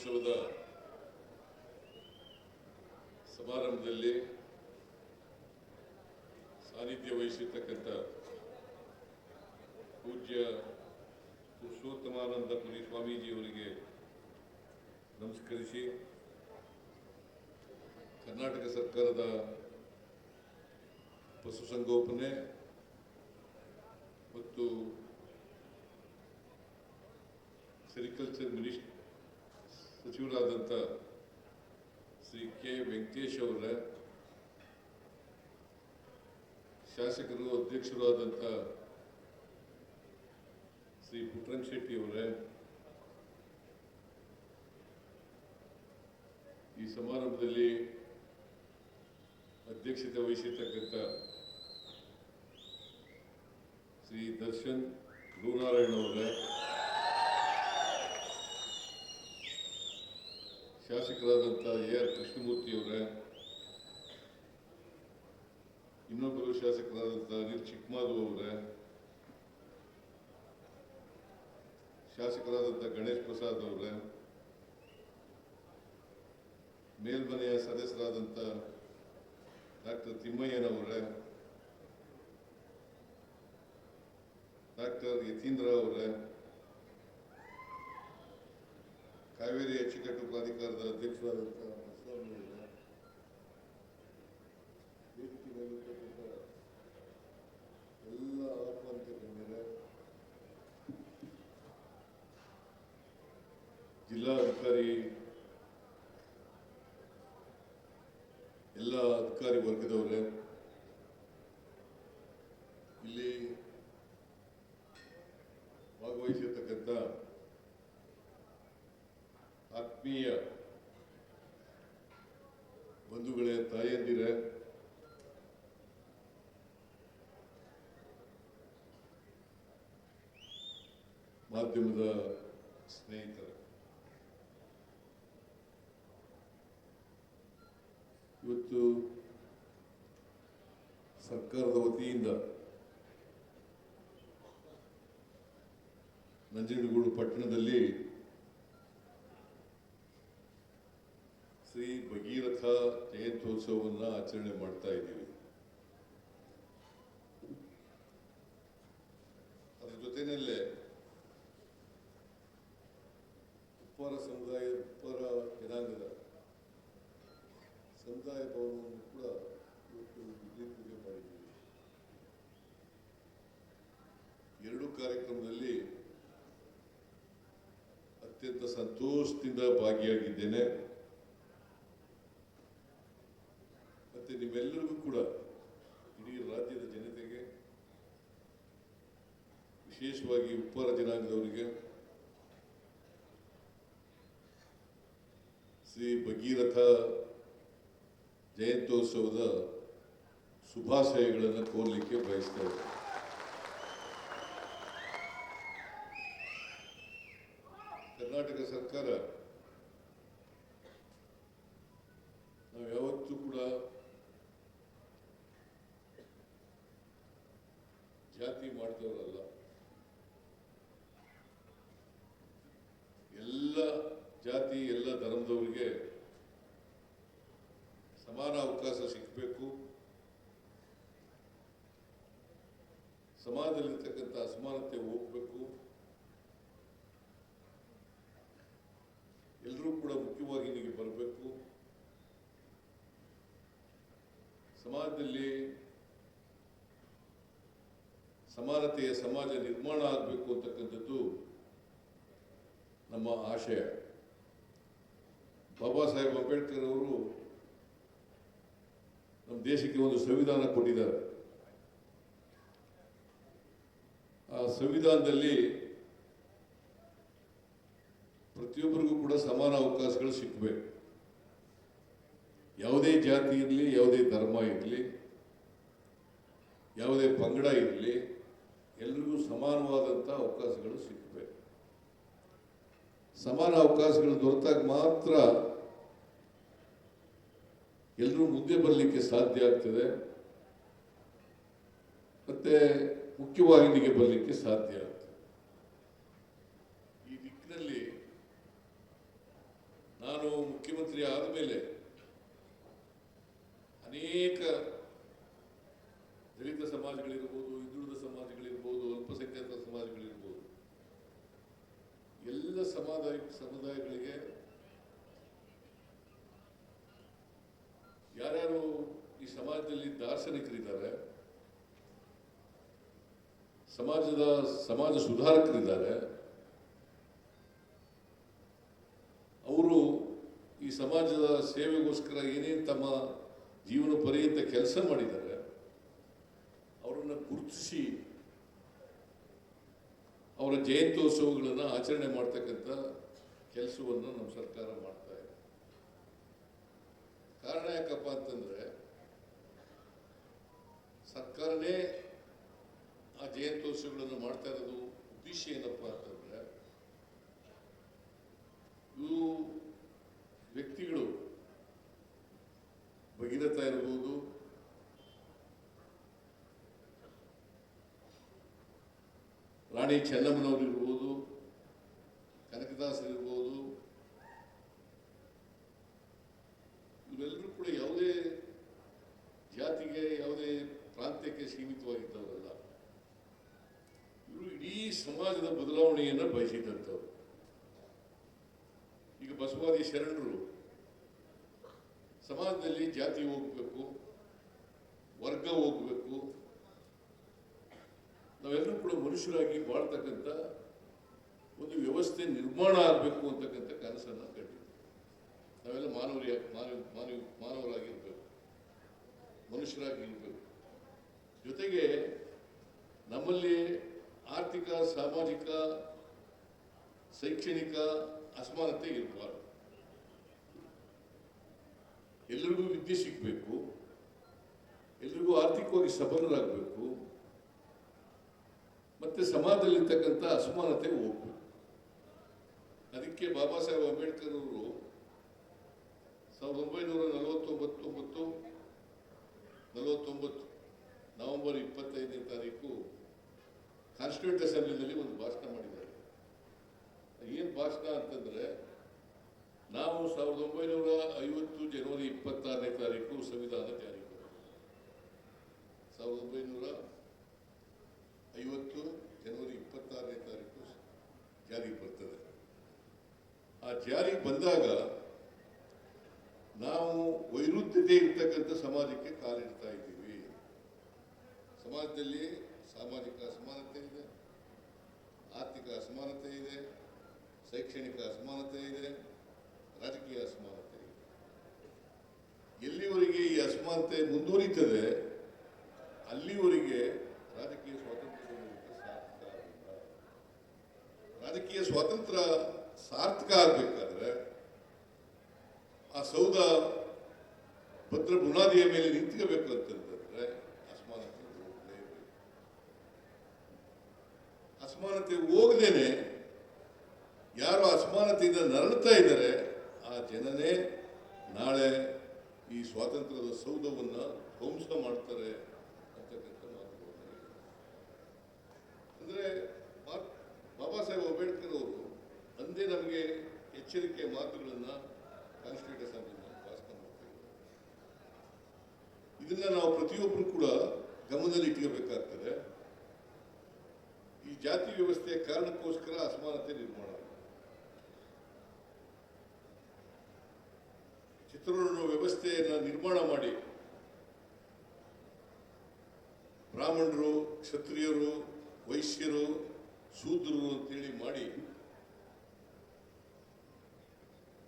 ಜಯಂತ್ಯೋತ್ಸವದ ಸಮಾರಂಭದಲ್ಲಿ ಸಾನ್ನಿಧ್ಯ ವಹಿಸಿರ್ತಕ್ಕಂಥ ಪೂಜ್ಯ ಪುರುಷೋತ್ತಮಾನಂದ ಪುರಿ ಸ್ವಾಮೀಜಿಯವರಿಗೆ ನಮಸ್ಕರಿಸಿ, ಕರ್ನಾಟಕ ಸರ್ಕಾರದ ಪಶುಸಂಗೋಪನೆ ಮತ್ತು ಸೆರಿಕಲ್ಚರ್ ಮಿನಿಸ್ ಸಚಿವರಾದಂಥ ಶ್ರೀ ಕೆ ವೆಂಕಟೇಶ್ ಅವರ, ಶಾಸಕರು ಅಧ್ಯಕ್ಷರು ಆದಂಥ ಶ್ರೀ ಪುಟ್ಟರಂಗ ಶೆಟ್ಟಿ ಅವರೇ, ಈ ಸಮಾರಂಭದಲ್ಲಿ ಅಧ್ಯಕ್ಷತೆ ವಹಿಸಿರ್ತಕ್ಕಂಥ ಶ್ರೀ ದರ್ಶನ್ ಗುರುನಾರಾಯಣ ಅವರೇ ಶಾಸಕರಾದಂಥ ಎ ಆರ್ ಕೃಷ್ಣಮೂರ್ತಿ ಅವರೇ, ಇನ್ನೊಬ್ಬರು ಶಾಸಕರಾದಂಥ ಅನಿಲ್ ಚಿಕ್ಕಮಾಧು ಅವರೇ, ಶಾಸಕರಾದಂಥ ಗಣೇಶ್ ಪ್ರಸಾದ್ ಅವರೇ, ಮೇಲ್ಮನೆಯ ಸದಸ್ಯರಾದಂಥ ಡಾಕ್ಟರ್ ತಿಮ್ಮಯ್ಯನವರೇ ಡಾಕ್ಟರ್ ಯತೀಂದ್ರ ಅವರೇ ಕಾವೇರಿ ಅಚ್ಚುಕಟ್ಟು ಪ್ರಾಧಿಕಾರದ ಅಧ್ಯಕ್ಷರಾದಂಥ ಬಸವರಾಜ್ ಮಾಧ್ಯಮದ ಸ್ನೇಹಿತರು ಇವತ್ತು ಸರ್ಕಾರದ ವತಿಯಿಂದ ನಂಜನಗೂಡು ಪಟ್ಟಣದಲ್ಲಿ ಶ್ರೀ ಭಗೀರಥ ಜಯಂತ್ಯೋತ್ಸವವನ್ನು ಆಚರಣೆ ಮಾಡ್ತಾ ಇದ್ದೀವಿ ಅದರ ಜೊತೆಯಲ್ಲೇ ಉಪ್ಪಾರ ಸಮುದಾಯ, ಪರ ಜನಾಂಗದ ಸಮುದಾಯ ಭವನವನ್ನು ಕೂಡ ಇವತ್ತು ಪೂಜೆ ಮಾಡಿದ್ದೀವಿ. ಎರಡೂ ಕಾರ್ಯಕ್ರಮದಲ್ಲಿ ಅತ್ಯಂತ ಸಂತೋಷದಿಂದ ಭಾಗಿಯಾಗಿದ್ದೇನೆ. ಮತ್ತೆ ನಿಮ್ಮೆಲ್ಲರಿಗೂ ಕೂಡ ಇಡೀ ರಾಜ್ಯದ ಜನತೆಗೆ, ವಿಶೇಷವಾಗಿ ಉಪ್ಪಾರ ಜನಾಂಗದವರಿಗೆ ಶ್ರೀ ಭಗೀರಥ ಜಯಂತ್ಯೋತ್ಸವದ ಶುಭಾಶಯಗಳನ್ನು ಕೋರಲಿಕ್ಕೆ ಬಯಸ್ತಾ ಇದ್ದೇನೆ ಕರ್ನಾಟಕ ಸರ್ಕಾರ ನಾವು ಯಾವತ್ತೂ ಕೂಡ ಜಾತಿ ಮಾಡಿದವರಲ್ಲ ಎಲ್ಲ ಜಾತಿ ಎಲ್ಲ ಧರ್ಮದವರಿಗೆ ಸಮಾನ ಅವಕಾಶ ಸಿಗಬೇಕು ಸಮಾಜದಲ್ಲಿರ್ತಕ್ಕಂಥ ಅಸಮಾನತೆ ಹೋಗ್ಬೇಕು. ಎಲ್ಲರೂ ಕೂಡ ಮುಖ್ಯವಾಹಿನಿಗೆ ಬರಬೇಕು. ಸಮಾಜದಲ್ಲಿ ಸಮಾನತೆಯ ಸಮಾಜ ನಿರ್ಮಾಣ ಆಗಬೇಕು ಅಂತಕ್ಕಂಥದ್ದು ನಮ್ಮ ಆಶಯ. ಬಾಬಾ ಸಾಹೇಬ್ ಅಂಬೇಡ್ಕರ್ ಅವರು ನಮ್ಮ ದೇಶಕ್ಕೆ ಒಂದು ಸಂವಿಧಾನ ಕೊಟ್ಟಿದ್ದಾರೆ ಆ ಸಂವಿಧಾನದಲ್ಲಿ ಪ್ರತಿಯೊಬ್ಬರಿಗೂ ಕೂಡ ಸಮಾನ ಅವಕಾಶಗಳು ಸಿಕ್ಕಬೇಕು ಯಾವುದೇ ಜಾತಿ ಇರಲಿ, ಯಾವುದೇ ಧರ್ಮ ಇರಲಿ, ಯಾವುದೇ ಪಂಗಡ ಇರಲಿ, ಎಲ್ರಿಗೂ ಸಮಾನವಾದಂಥ ಅವಕಾಶಗಳು ಸಿಕ್ಕಬೇಕು ಸಮಾನ ಅವಕಾಶಗಳು ದೊರೆತಾಗ ಮಾತ್ರ ಎಲ್ಲರೂ ಮುಂದೆ ಬರಲಿಕ್ಕೆ ಸಾಧ್ಯ ಆಗ್ತದೆ. ಮತ್ತೆ ಮುಖ್ಯವಾಹಿನಿಗೆ ಬರಲಿಕ್ಕೆ ಸಾಧ್ಯ ಆಗ್ತದೆ. ಈ ದಿಕ್ಕಿನಲ್ಲಿ ನಾನು ಮುಖ್ಯಮಂತ್ರಿ ಆದ ಮೇಲೆ ಅನೇಕ ದಲಿತ ಸಮಾಜಗಳಿರ್ಬೋದು, ಹಿಂದುಳಿದ ಸಮಾಜಗಳಿರ್ಬೋದು, ಅಲ್ಪಸಂಖ್ಯಾತ ಸಮಾಜಗಳಿರ್ಬೋದು, ಎಲ್ಲ ಸಮಾಜ ಸಮುದಾಯಗಳಿಗೆ ಯಾರ್ಯಾರು ಈ ಸಮಾಜದಲ್ಲಿ ದಾರ್ಶನಿಕರಿದ್ದಾರೆ ಸಮಾಜದ, ಸಮಾಜ ಸುಧಾರಕರಿದ್ದಾರೆ. ಅವರು ಈ ಸಮಾಜದ ಸೇವೆಗೋಸ್ಕರ ಏನೇನು ತಮ್ಮ ಜೀವನ ಪರ್ಯಂತ ಕೆಲಸ ಮಾಡಿದ್ದಾರೆ, ಅವರನ್ನು ಗುರುತಿಸಿ ಅವರ ಜಯಂತ್ಯೋತ್ಸವಗಳನ್ನು ಆಚರಣೆ ಮಾಡ್ತಕ್ಕಂಥ ಕೆಲಸವನ್ನು ನಮ್ಮ ಸರ್ಕಾರ ಮಾಡ್ತಾ ಇದೆ. ಕಾರಣ ಯಾಕಪ್ಪ ಅಂತಂದರೆ ಸರ್ಕಾರನೇ ಜಯಂತ್ಯೋತ್ಸವಗಳನ್ನು ಮಾಡ್ತಾ ಇರೋದು ಉದ್ದೇಶ ಏನಪ್ಪ ಅಂತಂದ್ರೆ ಇವು ವ್ಯಕ್ತಿಗಳು ಭಗೀರಥ ಇರಬಹುದು ರಾಣಿ ಚೆನ್ನಮ್ಮನವರು ಇರ್ಬೋದು ಕನಕದಾಸರಿರ್ಬೋದು ಇವರೆಲ್ಲರೂ ಕೂಡ ಯಾವುದೇ ಜಾತಿಗೆ ಯಾವುದೇ ಪ್ರಾಂತ್ಯಕ್ಕೆ ಸೀಮಿತವಾಗಿದ್ದವರಲ್ಲ ಇವರು ಇಡೀ ಸಮಾಜದ ಬದಲಾವಣೆಯನ್ನು ಬಯಸಿದಂಥವ್ರು. ಈಗ ಬಸವಾದಿ ಶರಣರು ಸಮಾಜದಲ್ಲಿ ಜಾತಿ ಹೋಗಬೇಕು, ವರ್ಗ ಹೋಗಬೇಕು, ನಾವೆಲ್ಲರೂ ಕೂಡ ಮನುಷ್ಯರಾಗಿ ಬಾಳ್ತಕ್ಕಂಥ ಒಂದು ವ್ಯವಸ್ಥೆ ನಿರ್ಮಾಣ ಆಗಬೇಕು ಅಂತಕ್ಕಂಥ ಕನಸನ್ನು ಕಂಡಿದ್ವಿ ನಾವೆಲ್ಲ ಮಾನವರಿಯ ಮಾನವ ಮಾನವ, ಮಾನವರಾಗಿರ್ಬೇಕು, ಮನುಷ್ಯರಾಗಿ ಇರಬೇಕು. ಜೊತೆಗೆ ನಮ್ಮಲ್ಲಿ ಆರ್ಥಿಕ, ಸಾಮಾಜಿಕ ಶೈಕ್ಷಣಿಕ ಅಸಮಾನತೆ ಇರಬಾರ್ದು. ಎಲ್ರಿಗೂ ವಿದ್ಯೆ ಸಿಗಬೇಕು. ಎಲ್ರಿಗೂ ಆರ್ಥಿಕವಾಗಿ ಸಬಲರಾಗಬೇಕು. ಮತ್ತೆ ಸಮಾಜದಲ್ಲಿರ್ತಕ್ಕಂಥ ಅಸಮಾನತೆ ಹೋಗ್ಬೇಕು. ಅದಕ್ಕೆ ಬಾಬಾ ಸಾಹೇಬ್ ಅಂಬೇಡ್ಕರ್ ಅವರು ಸಾವಿರದ ಒಂಬೈನೂರ ನಲವತ್ತೊಂಬತ್ತೊಂಬತ್ತು ನಲವತ್ತೊಂಬತ್ತು ನವೆಂಬರ್ ಇಪ್ಪತ್ತೈದನೇ ತಾರೀಕು ಕಾನ್ಸ್ಟಿಟ್ಯೂಂಟ್ ಅಸೆಂಬ್ಲಿನಲ್ಲಿ ಒಂದು ಭಾಷಣ ಮಾಡಿದ್ದಾರೆ. ಏನು ಭಾಷಣ ಅಂತಂದ್ರೆ, ನಾವು ಸಾವಿರದ ಒಂಬೈನೂರ ಐವತ್ತು ಜನವರಿ ಇಪ್ಪತ್ತಾರನೇ ತಾರೀಕು ಸಂವಿಧಾನ ಜಾರಿ. ಸಾವಿರದ ಒಂಬೈನೂರ ಐವತ್ತು ಜನವರಿ ಇಪ್ಪತ್ತಾರನೇ ತಾರೀಕು ಜಾರಿಗೆ ಬರ್ತದೆ ಆ ಜಾರಿಗೆ ಬಂದಾಗ ನಾವು ವೈರುಧ್ಯತೆ ಇರ್ತಕ್ಕಂಥ ಸಮಾಜಕ್ಕೆ ಕಾಲಿಡ್ತಾ ಇದ್ದೀವಿ ಸಮಾಜದಲ್ಲಿ ಸಾಮಾಜಿಕ ಅಸಮಾನತೆ ಇದೆ, ಆರ್ಥಿಕ ಅಸಮಾನತೆ ಇದೆ ಶೈಕ್ಷಣಿಕ ಅಸಮಾನತೆ ಇದೆ, ರಾಜಕೀಯ ಅಸಮಾನತೆ ಇದೆ. ಎಲ್ಲಿವರೆಗೆ ಈ ಅಸಮಾನತೆ ಮುಂದುವರಿತದೆ, ಅಲ್ಲಿವರೆಗೆ ರಾಜಕೀಯ ಸ್ವಾತಂತ್ರ್ಯ ಸಾರ್ಥಕ ಆಗಿಲ್ಲ ರಾಜಕೀಯ ಸ್ವಾತಂತ್ರ್ಯ ಸಾರ್ಥಕ ಆಗಬೇಕಾದ್ರೆ ಆ ಸೌಧ ಭದ್ರ ಬುನಾದಿಯ ಮೇಲೆ ನಿಂತ್ಕೋಬೇಕು ಅಂತಂದ್ರೆ ಅಸಮಾನತೆ ಹೋಗಲೇಬೇಕು. ಅಸಮಾನತೆ ಹೋಗದೇನೆ ಯಾರು ನರಳುತ್ತಾ ನರಳ್ತಾ ಇದ್ದಾರೆ, ಆ ಜನನೇ ನಾಳೆ ಈ ಸ್ವಾತಂತ್ರ್ಯದ ಸೌಧವನ್ನ ಧ್ವಂಸ ಮಾಡ್ತಾರೆ ಅಂತಕ್ಕಂಥ ಮಾತುಗಳನ್ನು. ಅಂದ್ರೆ ಬಾಬಾ ಸಾಹೇಬ್ ಅಂಬೇಡ್ಕರ್ ಅವರು ಅಂದೇ ನಮಗೆ ಎಚ್ಚರಿಕೆಯ ಮಾತುಗಳನ್ನ ಭಾಷಣ ಮಾಡ್ತಾ ಇದನ್ನ ನಾವು ಪ್ರತಿಯೊಬ್ಬರು ಕೂಡ ಗಮನದಲ್ಲಿ ಇಟ್ಕೋಬೇಕಾಗ್ತದೆ ಈ ಜಾತಿ ವ್ಯವಸ್ಥೆಯ ಕಾರಣಕ್ಕೋಸ್ಕರ ಅಸಮಾನತೆ ನಿರ್ಮಾಣ ವ್ಯವಸ್ಥೆಯನ್ನು ವ್ಯವಸ್ಥೆಯನ್ನ ನಿರ್ಮಾಣ ಮಾಡಿ ಬ್ರಾಹ್ಮಣರು, ಕ್ಷತ್ರಿಯರು, ವೈಶ್ಯರು, ಶೂದ್ರರು ಅಂತೇಳಿ ಮಾಡಿ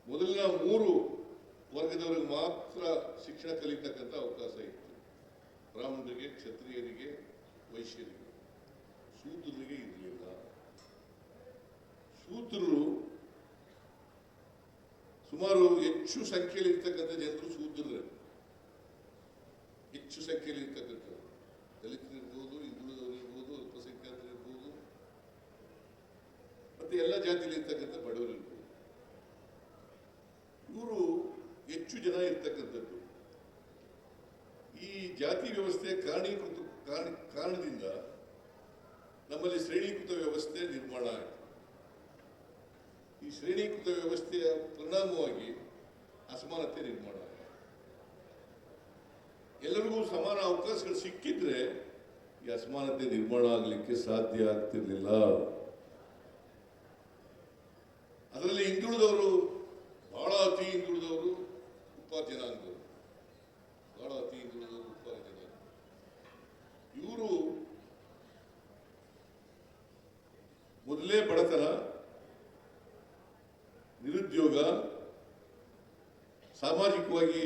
ಮೊದಲಿನ ಮೂರು ವರ್ಗದವರಿಗೆ ಮಾತ್ರ ಶಿಕ್ಷಣ ಕಲಿತಕ್ಕಂಥ ಅವಕಾಶ ಇತ್ತು. ಬ್ರಾಹ್ಮಣರಿಗೆ, ಕ್ಷತ್ರಿಯರಿಗೆ, ವೈಶ್ಯರಿಗೆ. ಶೂದ್ರರಿಗೆ ಇರಲಿಲ್ಲ. ಶೂದ್ರರು ಸುಮಾರು ಹೆಚ್ಚು ಸಂಖ್ಯೆಯಲ್ಲಿ ಇರ್ತಕ್ಕಂಥ ಜನರು ಶೂದ್ರರೇ. ಹೆಚ್ಚು ಸಂಖ್ಯೆಯಲ್ಲಿ ಇರ್ತಕ್ಕಂಥವ್ರು ದಲಿತರಿರ್ಬೋದು ಹಿಂದುಳಿದವರು ಇರ್ಬೋದು ಅಲ್ಪಸಂಖ್ಯಾತರಿರ್ಬೋದು ಮತ್ತೆ ಎಲ್ಲ ಜಾತಿಯಲ್ಲಿ ಇರ್ತಕ್ಕಂಥ ಬಡವರು ಇರ್ಬೋದು. ಇವರು ಹೆಚ್ಚು ಜನ ಇರ್ತಕ್ಕಂಥದ್ದು. ಈ ಜಾತಿ ವ್ಯವಸ್ಥೆ ಕಾರಣೀಕೃತ ಕಾರಣ ಕಾರಣದಿಂದ ನಮ್ಮಲ್ಲಿ ಶ್ರೇಣೀಕೃತ ವ್ಯವಸ್ಥೆ ನಿರ್ಮಾಣ ಈ ಶ್ರೇಣೀಕೃತ ವ್ಯವಸ್ಥೆಯ ಪರಿಣಾಮವಾಗಿ ಅಸಮಾನತೆ ನಿರ್ಮಾಣ. ಎಲ್ಲರಿಗೂ ಸಮಾನ ಅವಕಾಶಗಳು ಸಿಕ್ಕಿದ್ರೆ ಈ ಅಸಮಾನತೆ ನಿರ್ಮಾಣ ಆಗಲಿಕ್ಕೆ ಸಾಧ್ಯ ಆಗ್ತಿರ್ಲಿಲ್ಲ. ಅದರಲ್ಲಿ ಹಿಂದುಳಿದವರು ಬಹಳ ಅತಿ ಹಿಂದುಳಿದವರು ಉಪ ಜನಾಂಗದವರು. ಬಹಳ ಅತಿ ಹಿಂದುಳಿದವರು ಉಪ ಜನಾಂಗ ಇವರು ಮೊದಲೇ ಬಡತನ ನಿರುದ್ಯೋಗ, ಸಾಮಾಜಿಕವಾಗಿ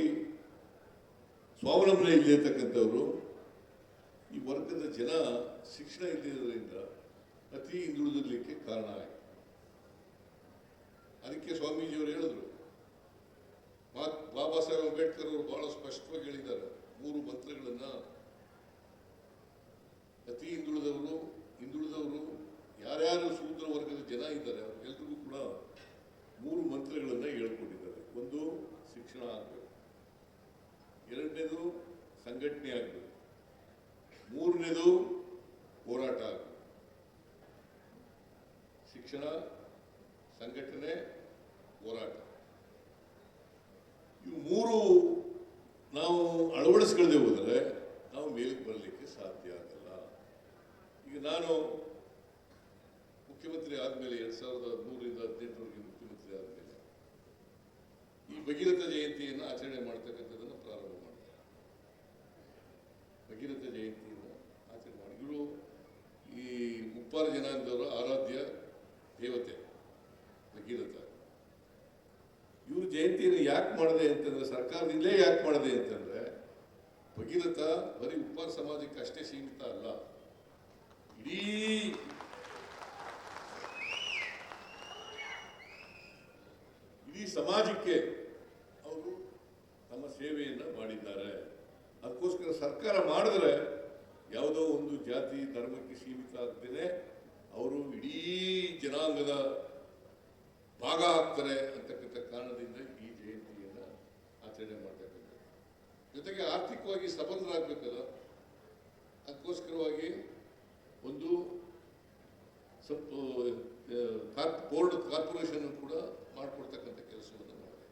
ಸ್ವಾವಲಂಬನೆ ಇಲ್ಲದೆ ಇರ್ತಕ್ಕಂಥವ್ರು, ಈ ವರ್ಗದ ಜನ ಶಿಕ್ಷಣ ಇಲ್ಲದಿರೋದ್ರಿಂದ ಅತಿ ಹಿಂದುಳಿದಿರಲಿಕ್ಕೆ ಕಾರಣ ಆಯಿತು. ಅದಕ್ಕೆ ಸ್ವಾಮೀಜಿಯವರು ಹೇಳಿದ್ರು ಬಾಬಾ ಸಾಹೇಬ್ ಅಂಬೇಡ್ಕರ್ ಅವರು ಬಹಳ ಸ್ಪಷ್ಟವಾಗಿ ಹೇಳಿದ್ದಾರೆ, ಮೂರು ಮಂತ್ರಗಳನ್ನ. ಅತಿ ಹಿಂದುಳಿದವರು ಹಿಂದುಳಿದವರು ಯಾರ್ಯಾರು ಸೂತ್ರ ವರ್ಗದ ಜನ ಇದ್ದಾರೆ ಅವ್ರಿಗೆಲ್ರಿಗೂ ಕೂಡ ಮೂರು ಮಂತ್ರಗಳನ್ನ ಹೇಳ್ಕೊಂಡಿದ್ದಾರೆ ಒಂದು ಶಿಕ್ಷಣ ಆಗಬೇಕು ಎರಡನೇದು ಸಂಘಟನೆ ಆಗಬೇಕು ಮೂರನೇದು ಹೋರಾಟ ಆಗಬೇಕು. ಶಿಕ್ಷಣ, ಸಂಘಟನೆ, ಹೋರಾಟ. ಇವು ಮೂರು ನಾವು ಅಳವಡಿಸ್ಕೊಳ್ಳದೆ ಹೋದರೆ ನಾವು ಮೇಲಕ್ಕೆ ಬರಲಿಕ್ಕೆ ಸಾಧ್ಯ ಆಗಲ್ಲ. ಈಗ ನಾನು ಮುಖ್ಯಮಂತ್ರಿ ಆದಮೇಲೆ ಎರಡು ಸಾವಿರದ ಹದಿಮೂರರಿಂದ ಹದಿನೆಂಟರವರೆಗೆ ಮುಖ್ಯಮಂತ್ರಿ ಆದಮೇಲೆ ಈ ಭಗೀರಥ ಜಯಂತಿಯನ್ನು ಆಚರಣೆ ಮಾಡ್ತಕ್ಕಂಥದ್ದನ್ನು ಪ್ರಾರಂಭ ಮಾಡಿದೆ ಭಗೀರಥ ಜಯಂತಿಯನ್ನು ಆಚರಣೆ ಮಾಡಿ. ಈ ಉಪ್ಪಾರ ಜನಾಂಗದವರ ಆರಾಧ್ಯ ದೇವತೆ, ಭಗೀರಥ. ಇವರು ಜಯಂತಿಯನ್ನು ಯಾಕೆ ಮಾಡಿದೆ ಅಂತಂದ್ರೆ, ಸರ್ಕಾರದಿಂದಲೇ ಯಾಕೆ ಮಾಡಿದೆ ಅಂತಂದ್ರೆ, ಭಗೀರಥ ಬರೀ ಉಪ್ಪಾರ ಸಮಾಜಕ್ಕೆ ಅಷ್ಟೇ ಸೀಮಿತ ಅಲ್ಲ. ಇಡೀ ಇಡೀ ಸಮಾಜಕ್ಕೆ ಸೇವೆಯನ್ನ ಮಾಡಿದ್ದಾರೆ. ಅದಕ್ಕೋಸ್ಕರ ಸರ್ಕಾರ ಮಾಡಿದ್ರೆ ಯಾವುದೋ ಒಂದು ಜಾತಿ, ಧರ್ಮಕ್ಕೆ ಸೀಮಿತ ಆಗ್ತೇನೆ. ಅವರು ಇಡೀ ಜನಾಂಗದ ಭಾಗ ಆಗ್ತಾರೆ ಅಂತಕ್ಕಂಥ ಕಾರಣದಿಂದ ಈ ಜಯಂತಿಯನ್ನು ಆಚರಣೆ ಮಾಡ್ತಕ್ಕಂಥದ್ದು ಜೊತೆಗೆ ಆರ್ಥಿಕವಾಗಿ ಸಬಲರಾಗಬೇಕಲ್ಲ ಅದಕ್ಕೋಸ್ಕರವಾಗಿ ಒಂದು ಸ್ವಲ್ಪ ಆ, ಕಾರ್ಪ್ ಬೋರ್ಡ್ ಕಾರ್ಪೊರೇಷನ್ ಕೂಡ ಮಾಡಿಕೊಡ್ತಕ್ಕಂಥ ಕೆಲಸವನ್ನು ಮಾಡಿದೆ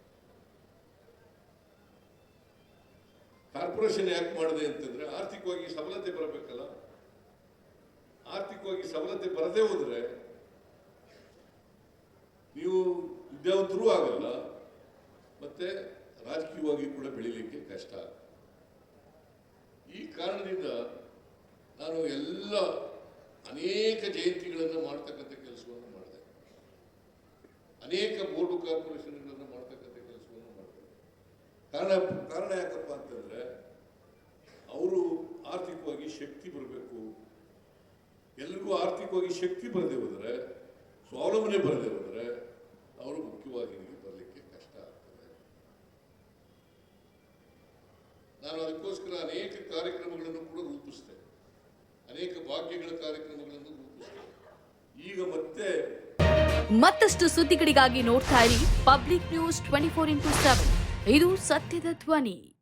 ಕಾರ್ಪೊರೇಷನ್ ಯಾಕೆ ಮಾಡಿದೆ ಅಂತಂದ್ರೆ ಆರ್ಥಿಕವಾಗಿ ಸಬಲತೆ ಬರಬೇಕಲ್ಲ. ಆರ್ಥಿಕವಾಗಿ ಸಬಲತೆ ಬರದೇ ಹೋದ್ರೆ ನೀವು ವಿದ್ಯಾವಂತರೂ ಆಗಲ್ಲ, ಮತ್ತೆ ರಾಜಕೀಯವಾಗಿ ಕೂಡ ಬೆಳಿಲಿಕ್ಕೆ ಕಷ್ಟ. ಈ ಕಾರಣದಿಂದ ನಾನು ಎಲ್ಲ ಅನೇಕ ಜಯಂತಿಗಳನ್ನು ಮಾಡ್ತಕ್ಕಂಥ ಕೆಲಸವನ್ನು ಮಾಡಿದೆ. ಅನೇಕ ಬೋರ್ಡು ಕಾರ್ಪೊರೇಷನ್ಗಳನ್ನು ಮಾಡ್ತಕ್ಕಂಥ ಕೆಲಸವನ್ನು ಮಾಡಿದೆ. ಕಾರಣ ಕಾರಣ ಯಾಕಪ್ಪ ಅಂತಂದ್ರೆ ಅವರು ಆರ್ಥಿಕವಾಗಿ ಶಕ್ತಿ ಬರಬೇಕು. ಎಲ್ರಿಗೂ ಆರ್ಥಿಕವಾಗಿ ಶಕ್ತಿ ಬರದೆ ಹೋದರೆ, ಸ್ವಾವಲಂಬನೆ ಬರದೆ ಹೋದರೆ, ಅವರು ಮುಖ್ಯವಾಗಿ ಬರಲಿಕ್ಕೆ ಕಷ್ಟ ಆಗ್ತದೆ. ನಾನು ಅದಕ್ಕೋಸ್ಕರ ಅನೇಕ ಕಾರ್ಯಕ್ರಮಗಳನ್ನು ಕೂಡ ರೂಪಿಸಿದೆ. ಅನೇಕ ಭಾಗ್ಯಗಳ ಕಾರ್ಯಕ್ರಮಗಳನ್ನು ರೂಪಿಸಿದೆ. ಈಗ ಮತ್ತೆ ಮತ್ತಷ್ಟು ಸುದ್ದಿಗಳಿಗಾಗಿ ನೋಡ್ತಾ ಇರಿ public news twenty four into seven. ಇದು ಸತ್ಯದ ಧ್ವನಿ.